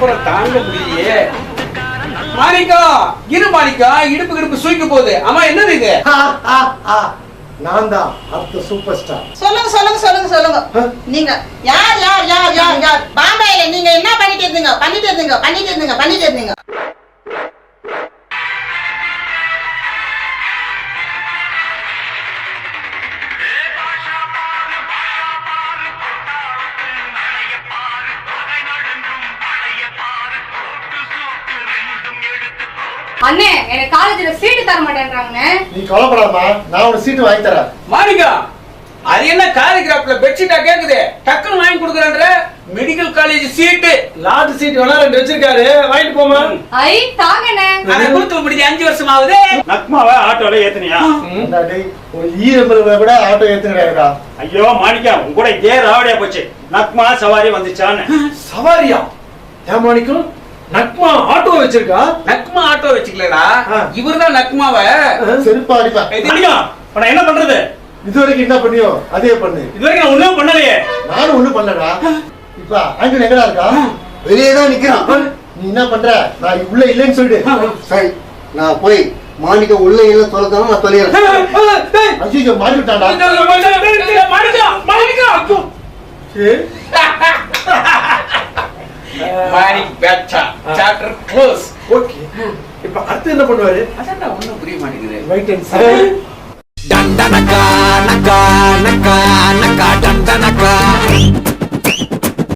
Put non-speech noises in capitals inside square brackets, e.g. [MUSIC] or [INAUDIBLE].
அப்புறம் தாங்க முடியலையே மாணிக்கா இரு மாணிக்கா இடுப்பு கிடுப்பு சுயிக்க போகுது. ஆமா என்னது இது? [LAUGHS] நான் தான் அடுத்த சூப்பர் ஸ்டார் சொல்லுங்க சொல்லுங்க சொல்லுங்க சொல்லுங்க. நீங்க யார் யார் யார் யார் யார்? பாம்பேல நீங்க என்ன பண்ணிட்டு இருந்தீங்க? பண்ணிட்டு இருந்தீங்க பண்ணிட்டு இருந்தீங்க பண்ணிட்டு இருந்தீங்க. அண்ணே எனக்கு காலேஜ்ல சீட்டு தர மாட்டேன்றாங்கண்ணே நீ கவலைப்படாதம்மா நான் ஒரு சீட்டு வாங்கி தரேன் மாணிக்கா அது என்ன காலிகிராஃப்ல பெட்ஷீட்டா கேக்குது? டக்குன்னு வாங்கி கொடுக்குறேன்ற? Medical college seat lot seat வேணா ரெண்டு வச்சிருக்காரு. வாங்கிட்டு போமா ஐ தாங்கண்ணே. அதை கொடுத்து முடிஞ்சு அஞ்சு வருஷம் ஆகுது நக்மாவை ஆட்டோல ஏத்துனியா? ஒரு ஈரம்பல கூட ஆட்டோ ஏத்துக்கிறாருடா ஐயோ மாணிக்கா உன் கூட இதே ராவடியா போச்சு. நக்மா சவாரி வந்துச்சான்னு. சவாரியா? ஏன் மாணிக்கம் நக்மா ஆட்டோ வச்சிருக்கா? நக்மா ஆட்டோ வச்சுக்கலடா. இவர்தான் நக்மாவ. செருப்பா அடிப்பா நான் என்ன பண்றது? இது வரைக்கும் என்ன பண்ணியோ அதே பண்ணு. இது வரைக்கும் நான் ஒண்ணும் பண்ணலையே. நானும் ஒண்ணும் பண்ணலடா. இப்ப ஆண்டனி எங்கடா இருக்கா? வெளியே தான் நிக்கிறான். நீ என்ன பண்ற? நான் உள்ள இல்லைன்னு சொல்லிடு. சரி நான் போய் மாணிக்க உள்ள இல்ல சொல்லத்தாலும் நான் ஐயோ மாறி விட்டான்டா மாணிக்கா மாணிக்கா. சரி. [LAUGHS] மாணிக் பேச்சா. சாப்டர் க்ளோஸ் ஓகே இப்ப அடுத்து என்ன பண்ணுவாரு? அதான் ஒண்ணும் புரிய மாட்டேங்குது. Wait and Danda